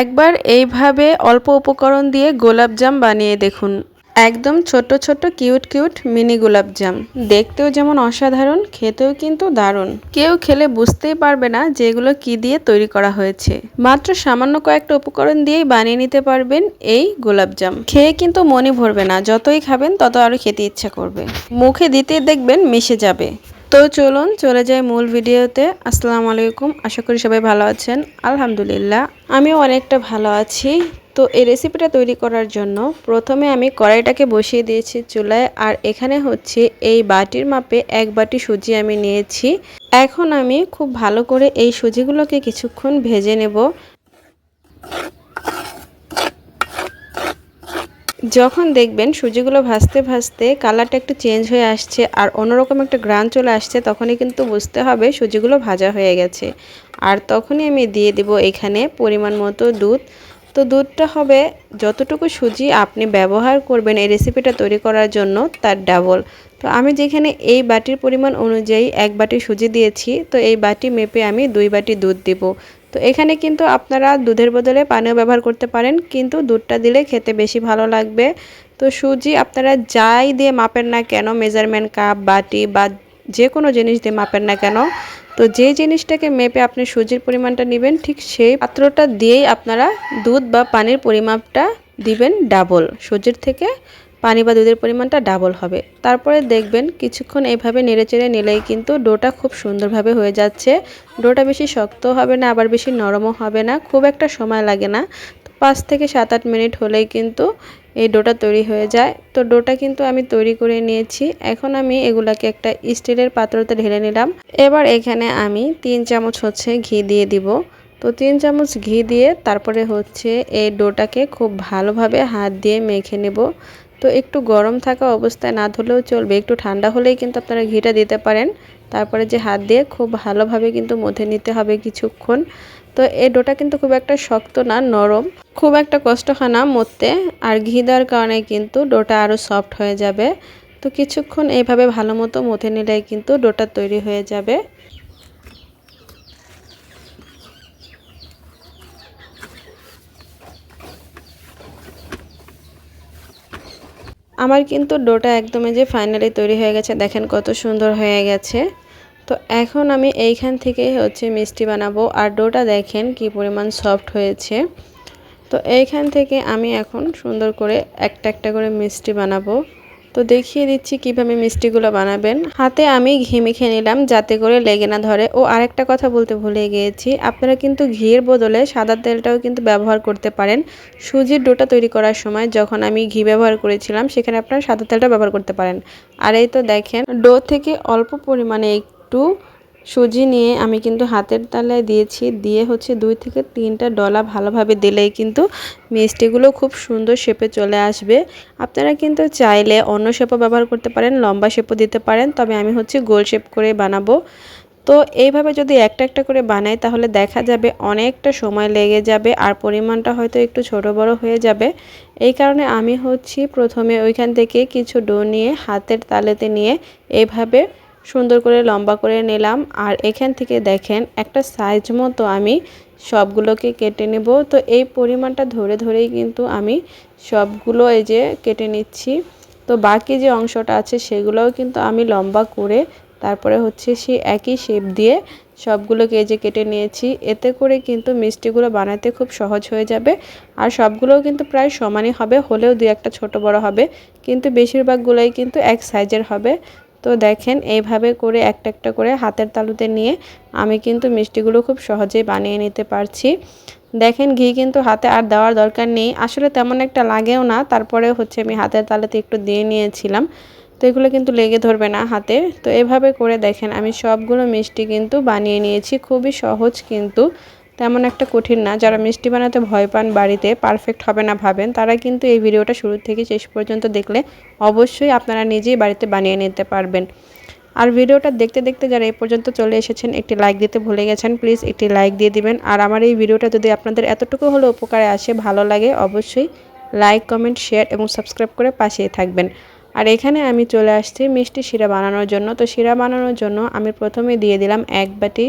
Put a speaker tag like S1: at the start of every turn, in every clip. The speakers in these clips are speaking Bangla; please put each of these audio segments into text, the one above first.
S1: একবার এইভাবে অল্প উপকরণ দিয়ে গোলাপজাম বানিয়ে দেখুন। একদম ছোট ছোট কিউট কিউট মিনি গোলাপজাম দেখতেও যেমন অসাধারণ, খেতেও কিন্তু দারুণ। কেউ খেলে বুঝতেই পারবে না যে এগুলো কি দিয়ে তৈরি করা হয়েছে। মাত্র সামান্য কয়েকটা উপকরণ দিয়েই বানিয়ে নিতে পারবেন এই গোলাপজাম খেয়ে কিন্তু মনে ভরবে না, যতই খাবেন তত আরও খেতে ইচ্ছা করবে। মুখে দিতেই দেখবেন মিশে যাবে। তো চলুন চলে যাই মূল ভিডিওতে। আসসালামু আলাইকুম, আশা করি সবাই ভালো আছেন। আলহামদুলিল্লাহ, আমিও অনেকটা ভালো আছি। তো এই রেসিপিটা তৈরি করার জন্য প্রথমে আমি কড়াইটাকে বসিয়ে দিয়েছি চুলায়, আর এখানে হচ্ছে এই বাটির মাপে এক বাটি সুজি আমি নিয়েছি। এখন আমি খুব ভালো করে এই সুজিগুলোকে কিছুক্ষণ ভেজে নেব। যখন দেখবেন সুজিগুলো ভাজতে ভাজতে কালারটা একটু চেঞ্জ হয়ে আসছে আর অন্যরকম একটা গ্রান চলে আসছে, তখনই কিন্তু বুঝতে হবে সুজিগুলো ভাজা হয়ে গেছে। আর তখনই আমি দিয়ে দেব এখানে পরিমাণ মতো দুধ। তো দুধটা হবে যতটুকু সুজি আপনি ব্যবহার করবেন এই রেসিপিটা তৈরি করার জন্য তার ডাবল তো আমি যেখানে এই বাটির পরিমাণ অনুযায়ী এক বাটি সুজি দিয়েছি, তো এই বাটি মেপে আমি দুই বাটি দুধ দিব। তো এখানে কিন্তু আপনারা দুধের বদলে পানীয় ব্যবহার করতে পারেন, কিন্তু দুধটা দিলে খেতে বেশি ভালো লাগবে। তো সুজি আপনারা যাই দিয়ে মাপেন না কেন মেজারমেন্ট কাপ বাটি বা যে কোনো জিনিস দিয়ে মাপেন না কেন, তো যে জিনিসটাকে মেপে আপনি সুজির পরিমাণটা নেবেন, ঠিক সেই পাত্রটা দিয়েই আপনারা দুধ বা পানির পরিমাপটা দিবেন ডাবল সুজির থেকে। পানি বা দুধের পরিমাণটা ডাবল হবে। তারপরে দেখবেন কিছুক্ষণ এইভাবে নেড়েচেড়ে নিলেই কিন্তু ডোটা খুব সুন্দরভাবে হয়ে যাচ্ছে। ডোটা বেশি শক্ত হবে না, আবার বেশি নরমও হবে না, খুব একটা সময় লাগে না। পাঁচ থেকে সাত, আট মিনিট হলেই কিন্তু এই ডোটা তৈরি হয়ে যায়। তো ডোটা কিন্তু আমি তৈরি করে নিয়েছি। এখন আমি এগুলাকে একটা স্টিলের পাত্রতে ঢেলে নিলাম। এবার এখানে আমি তিন চামচ হচ্ছে ঘি দিয়ে দিব। তো তিন চামচ ঘি দিয়ে তারপরে হচ্ছে এই ডোটাকে খুব ভালোভাবে হাত দিয়ে মেখে নেব। তো একটু গরম থাকা অবস্থায় না ধরলেও চলবে। একটু ঠান্ডা হলেই কিন্তু আপনারা ঘিটা দিতে পারেন। তারপরে যে হাত দিয়ে খুব ভালোভাবে কিন্তু মধ্যে নিতে হবে কিছুক্ষণ। তো এই ডোটা কিন্তু খুব একটা শক্ত না, নরম। খুব একটা কষ্ট হয় না মরতে। আর ঘি দেওয়ার কারণে কিন্তু ডোটা আরও সফট হয়ে যাবে। তো কিছুক্ষণ এইভাবে ভালো মতো মথে নিলেই কিন্তু ডোটা তৈরি হয়ে যাবে। আমার কিন্তু ডোটা একদমই যে ফাইনালি তৈরি হয়ে গেছে, দেখেন কত সুন্দর হয়ে গেছে। তো এখন আমি এইখান থেকে হচ্ছে মিষ্টি বানাবো, আর ডোটা দেখেন কি পরিমাণ সফট হয়েছে। তো এইখান থেকে আমি এখন সুন্দর করে একটা একটা করে মিষ্টি বানাবো। তো দেখিয়ে দিচ্ছি কীভাবে মিষ্টিগুলো বানাবেন। হাতে আমি ঘি মেখে নিলাম, যাতে করে লেগে না ধরে। ও আরেকটা কথা বলতে ভুলে গিয়েছি, আপনারা কিন্তু ঘিয়ের বদলে সাদা তেলটাও কিন্তু ব্যবহার করতে পারেন। সুজির ডোটা তৈরি করার সময় যখন আমি ঘি ব্যবহার করেছিলাম, সেখানে আপনারা সাদা তেলটা ব্যবহার করতে পারেন। আর এই তো দেখেন, ডো থেকে অল্প পরিমাণে একটু সুজি নিয়ে আমি কিন্তু হাতের তালায় দিয়েছি। দিয়ে হচ্ছে দুই থেকে তিনটা ডলা ভালোভাবে দিলেই কিন্তু মিষ্টিগুলো খুব সুন্দর শেপে চলে আসবে। আপনারা কিন্তু চাইলে অন্য শেপও ব্যবহার করতে পারেন, লম্বা শেপও দিতে পারেন, তবে আমি হচ্ছে গোল শেপ করে বানাবো। তো এইভাবে যদি একটা একটা করে বানাই তাহলে দেখা যাবে অনেকটা সময় লেগে যাবে আর পরিমাণটা হয়তো একটু ছোট বড় হয়ে যাবে। এই কারণে আমি হচ্ছি প্রথমে ওইখান থেকে কিছু ডো নিয়ে হাতের তালেতে নিয়ে এইভাবে সুন্দর করে লম্বা করে নিলাম। আর এখান থেকে দেখেন, একটা সাইজ মতো আমি সবগুলোকে কেটে নেব। তো এই পরিমাণটা ধরে ধরেই কিন্তু আমি সবগুলো এই যে কেটে নিচ্ছি। তো বাকি যে অংশটা আছে সেগুলোও কিন্তু আমি লম্বা করে তারপরে হচ্ছে সেই একই শেপ দিয়ে সবগুলোকে এই যে কেটে নিয়েছি। এতে করে কিন্তু মিষ্টিগুলো বানাতে খুব সহজ হয়ে যাবে। আর সবগুলোও কিন্তু প্রায় সমানই হবে, হলেও দু একটা ছোট বড় হবে। কিন্তু বেশিরভাগগুলোই কিন্তু এক সাইজের হবে। তো দেখেন, এইভাবে করে একটা একটা করে হাতের তালুতে নিয়ে আমি কিন্তু মিষ্টিগুলো খুব সহজেই বানিয়ে নিতে পারছি। দেখেন, ঘি কিন্তু হাতে আর দেওয়ার দরকার নেই। আসলে তেমন একটা লাগেও না। তারপরে হচ্ছে আমি হাতের তালুতে একটু দিয়ে নিয়েছিলাম। তো এগুলো কিন্তু লেগে ধরবে না হাতে। তো এভাবে করে দেখেন, আমি সবগুলো মিষ্টি কিন্তু বানিয়ে নিয়েছি। খুবই সহজ কিন্তু। তেমন একটা কঠিন না। যারা মিষ্টি বানাতে ভয় পান বাড়িতে পারফেক্ট হবে না ভাবেন, তারা কিন্তু এই ভিডিওটা শুরু থেকে শেষ পর্যন্ত দেখলে অবশ্যই আপনারা নিজেই বাড়িতে বানিয়ে নিতে পারবেন। আর ভিডিওটা দেখতে দেখতে যারা এই পর্যন্ত চলে এসেছেন, একটি লাইক দিতে ভুলে গেছেন প্লিজ একটি লাইক দিয়ে দিবেন। আর আমার এই ভিডিওটা যদি আপনাদের এতটুকু হলো উপকারে আসে, ভালো লাগে, অবশ্যই লাইক কমেন্ট শেয়ার এবং সাবস্ক্রাইব করে পাশেই থাকবেন। আর এখানে আমি চলে আসছি মিষ্টি শিরা বানানোর জন্য। তো শিরা বানানোর জন্য আমি প্রথমে দিয়ে দিলাম এক বাটি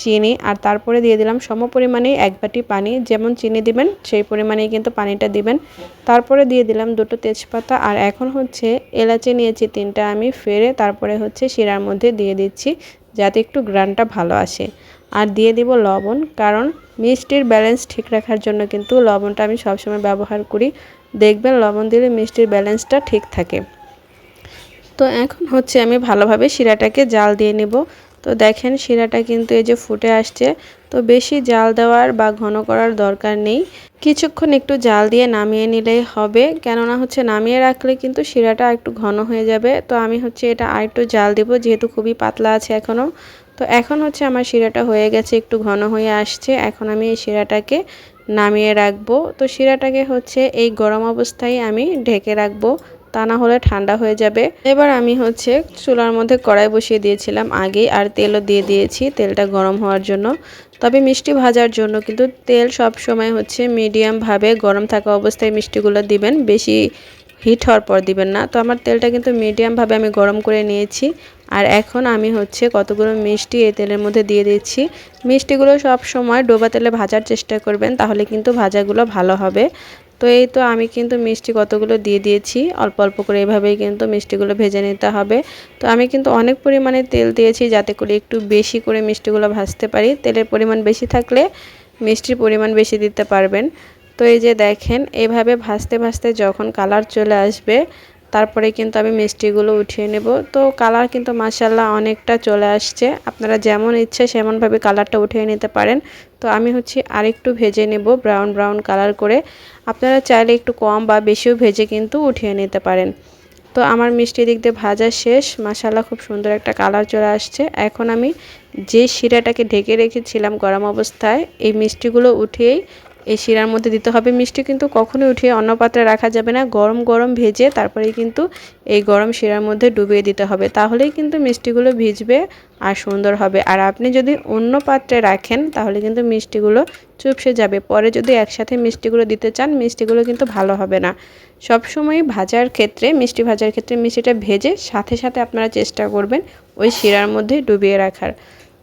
S1: চিনি আর তারপরে দিয়ে দিলাম সম পরিমাণে এক বাটি পানি। যেমন চিনি দিবেন, সেই পরিমাণেই কিন্তু পানিটা দিবেন। তারপরে দিয়ে দিলাম দুটো তেজপাতা আর এখন হচ্ছে এলাচি নিয়েছি তিনটা আমি ফেরে তারপরে হচ্ছে শিরার মধ্যে দিয়ে দিচ্ছি যাতে একটু গ্রানটা ভালো আসে। আর দিয়ে দিব লবণ, কারণ মিষ্টির ব্যালেন্স ঠিক রাখার জন্য কিন্তু লবণটা আমি সবসময় ব্যবহার করি। দেখবেন লবণ দিলে মিষ্টির ব্যালেন্সটা ঠিক থাকে। তো এখন হচ্ছে আমি ভালোভাবে শিরাটাকে জাল দিয়ে নেব। তো দেখেন শিরাটা কিন্তু এই যে ফুটে আসছে। তো বেশি জাল দেওয়ার বা ঘন করার দরকার নেই। কিছুক্ষণ একটু জাল দিয়ে নামিয়ে নিলেই হবে। কেননা হচ্ছে নামিয়ে রাখলে কিন্তু শিরাটা একটু ঘন হয়ে যাবে। তো আমি হচ্ছে এটা আর একটু জাল দেবো, যেহেতু খুবই পাতলা আছে এখনও তো এখন হচ্ছে আমার শিরাটা হয়ে গেছে, একটু ঘন হয়ে আসছে। এখন আমি এই শিরাটাকে নামিয়ে রাখব। তো শিরাটাকে হচ্ছে এই গরম অবস্থায় আমি ঢেকে রাখব। তা না হলে ঠান্ডা হয়ে যাবে। এবার আমি হচ্ছে চুলার মধ্যে কড়াই বসিয়ে দিয়েছিলাম আগেই, আর তেলও দিয়ে দিয়েছি তেলটা গরম হওয়ার জন্য। তবে মিষ্টি ভাজার জন্য কিন্তু তেল সব সময় হচ্ছে মিডিয়ামভাবে গরম থাকা অবস্থায় মিষ্টিগুলো দিবেন, বেশি হিট হওয়ার পর দিবেন না। তো আমার তেলটা কিন্তু মিডিয়ামভাবে আমি গরম করে নিয়েছি, আর এখন আমি হচ্ছে কতগুলো মিষ্টি এই তেলের মধ্যে দিয়ে দিচ্ছি। মিষ্টিগুলো সব সময় ডোবা তেলে ভাজার চেষ্টা করবেন, তাহলে কিন্তু ভাজাগুলো ভালো হবে। তো এই তো আমি কিন্তু মিষ্টি কতগুলো দিয়ে দিয়েছি। অল্প অল্প করে এভাবেই কিন্তু মিষ্টিগুলো ভেজে নিতে হবে। তো আমি কিন্তু অনেক পরিমাণে তেল দিয়েছি যাতে করে একটু বেশি করে মিষ্টিগুলো ভাজতে পারি। তেলের পরিমাণ বেশি থাকলে মিষ্টির পরিমাণ বেশি দিতে পারবেন। তো এই যে দেখেন, এভাবে ভাজতে ভাজতে যখন কালার চলে আসবে তারপরে কিন্তু আমি মিষ্টিগুলো উঠিয়ে নেব। তো কালার কিন্তু মাসাল্লাহ অনেকটা চলে আসছে। আপনারা যেমন ইচ্ছে সেমনভাবে কালারটা উঠিয়ে নিতে পারেন। তো আমি হচ্ছে আরেকটু ভেজে নেব ব্রাউন ব্রাউন কালার করে। আপনারা চাইলে একটু কম বা বেশিও ভেজে কিন্তু উঠিয়ে নিতে পারেন। তো আমার মিষ্টি দিক দিয়ে ভাজা শেষ। মাসাল্লাহ খুব সুন্দর একটা কালার চলে আসছে। এখন আমি যে শিরাটাকে ঢেকে রেখেছিলাম গরম অবস্থায়, এই মিষ্টিগুলো উঠিয়েই এই শিরার মধ্যে দিতে হবে মিষ্টি, কিন্তু কখনোই উঠিয়ে অন্য পাত্রে রাখা যাবে না। গরম গরম ভেজে তারপরেই কিন্তু এই গরম শিরার মধ্যে ডুবিয়ে দিতে হবে। তাহলেই কিন্তু মিষ্টিগুলো ভিজবে আর সুন্দর হবে। আর আপনি যদি অন্য পাত্রে রাখেন, তাহলে কিন্তু মিষ্টিগুলো চুপসে যাবে। পরে যদি একসাথে মিষ্টিগুলো দিতে চান, মিষ্টিগুলো কিন্তু ভালো হবে না। সবসময় ভাজার ক্ষেত্রে, মিষ্টি ভাজার ক্ষেত্রে মিষ্টিটা ভেজে সাথে সাথে আপনারা চেষ্টা করবেন ওই শিরার মধ্যে ডুবিয়ে রাখার।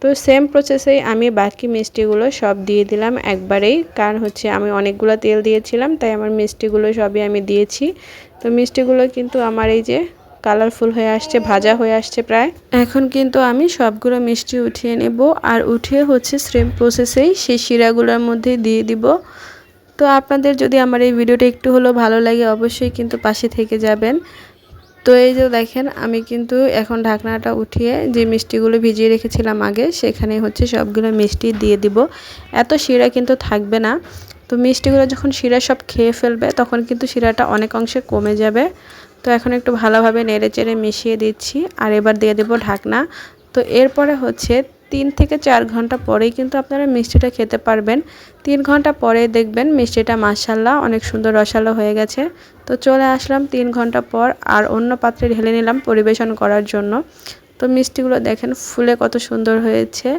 S1: তো সেম প্রসেসেই আমি বাকি মিষ্টিগুলো সব দিয়ে দিলাম একবারেই। কারণ হচ্ছে আমি অনেকগুলো তেল দিয়েছিলাম, তাই আমার মিষ্টিগুলো সবই আমি দিয়েছি। তো মিষ্টিগুলো কিন্তু আমার এই যে কালারফুল হয়ে আসছে, ভাজা হয়ে আসছে প্রায়। এখন কিন্তু আমি সবগুলো মিষ্টি উঠিয়ে নেব আর উঠিয়ে হচ্ছে সেম প্রসেসেই সেই শিরাগুলোর মধ্যে দিয়ে দিব। তো আপনাদের যদি আমার এই ভিডিওটা একটু হলেও ভালো লাগে অবশ্যই কিন্তু পাশে থেকে যাবেন। তো এই যে দেখেন, আমি কিন্তু এখন ঢাকনাটা উঠিয়ে যে মিষ্টিগুলো ভিজিয়ে রেখেছিলাম আগে, সেখানে হচ্ছে সবগুলো মিষ্টি দিয়ে দিব। এত শিরা কিন্তু থাকবে না। তো মিষ্টিগুলো যখন শিরা সব খেয়ে ফেলবে, তখন কিন্তু শিরাটা অনেক অংশে কমে যাবে। তো এখন একটু ভালোভাবে নেড়ে চেড়ে মিশিয়ে দিচ্ছি। আর এবার দিয়ে দেবো ঢাকনা। তো এরপরে হচ্ছে তিন থেকে চার ঘণ্টা পরেই কিন্তু আপনারা মিষ্টিটা খেতে পারবেন। তিন ঘণ্টা পরে দেখবেন মিষ্টিটা মাসাল্লাহ অনেক সুন্দর রসালো হয়ে গেছে। তো চলে আসলাম তিন ঘণ্টা পর আর অন্য পাত্রে ঢেলে নিলাম পরিবেশন করার জন্য। তো মিষ্টিগুলো দেখেন ফুলে কত সুন্দর হয়েছে।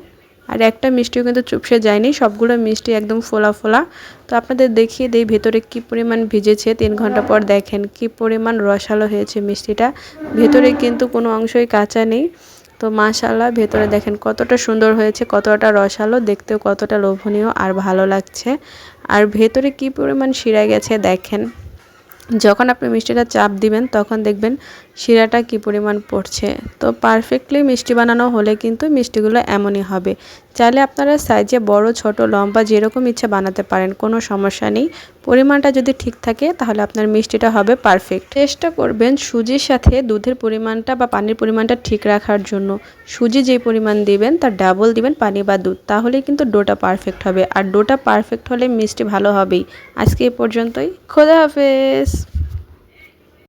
S1: আর একটা মিষ্টিও কিন্তু চুপসে যায়নি, সবগুলো মিষ্টি একদম ফোলা ফোলা। তো আপনাদের দেখিয়ে দিই ভেতরে কি পরিমাণ ভিজেছে তিন ঘণ্টা পর দেখেন কি পরিমাণ রসালো হয়েছে মিষ্টিটা। ভেতরে কিন্তু কোনো অংশই কাঁচা নেই। তো মাশাল্লাহ ভেতরে দেখেন কতটা সুন্দর হয়েছে কতটা রসালো দেখতেও কতটা লোভনীয় আর ভালো লাগছে। আর ভেতরে কি পরিমাণ শিরা গেছে দেখেন। যখন আপনি মিষ্টিটা চাপ দিবেন তখন দেখবেন শিরাটা কি পরিমাণ পড়ছে? তো পারফেক্টলি মিষ্টি বানানো হলে কিন্তু মিষ্টিগুলো এমনই হবে। চাইলে আপনারা সাইজে বড়, ছোট, লম্বা যেরকম ইচ্ছা বানাতে পারেন, কোনো সমস্যা নেই। পরিমাণটা যদি ঠিক থাকে, তাহলে আপনার মিষ্টিটা হবে পারফেক্ট চেষ্টা করবেন সুজির সাথে দুধের পরিমাণটা বা পানির পরিমাণটা ঠিক রাখার জন্য। সুজি যে পরিমাণ দিবেন, তার ডাবল দিবেন পানি বা দুধ, তাহলেই কিন্তু ডোটা পারফেক্ট হবে। আর ডোটা পারফেক্ট হলে মিষ্টি ভালো হবেই। আজকে এই পর্যন্তই। খোদা হাফেজ!